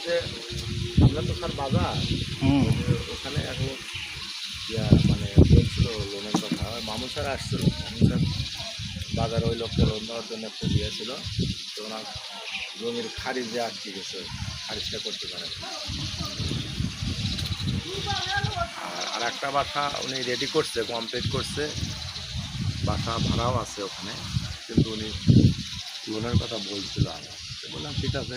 আপনার বাজার হুম। ওখানে এখন ইয়া মানে বলছিল লোনের কথা। মামুন স্যার আসছিল মামুন স্যার বাজার ওই লোককে লোন দেওয়ার জন্য একটু দিয়েছিল। তো ওনার জমির খারিজ যে আটকে গেছে খারিজটা করতে পারে। আর আর একটা বাসা উনি রেডি করছে কমপ্লিট করছে। বাসা ভাড়াও আছে ওখানে। কিন্তু উনি লোনের কথা বলছিল আমি বললাম ঠিক আছে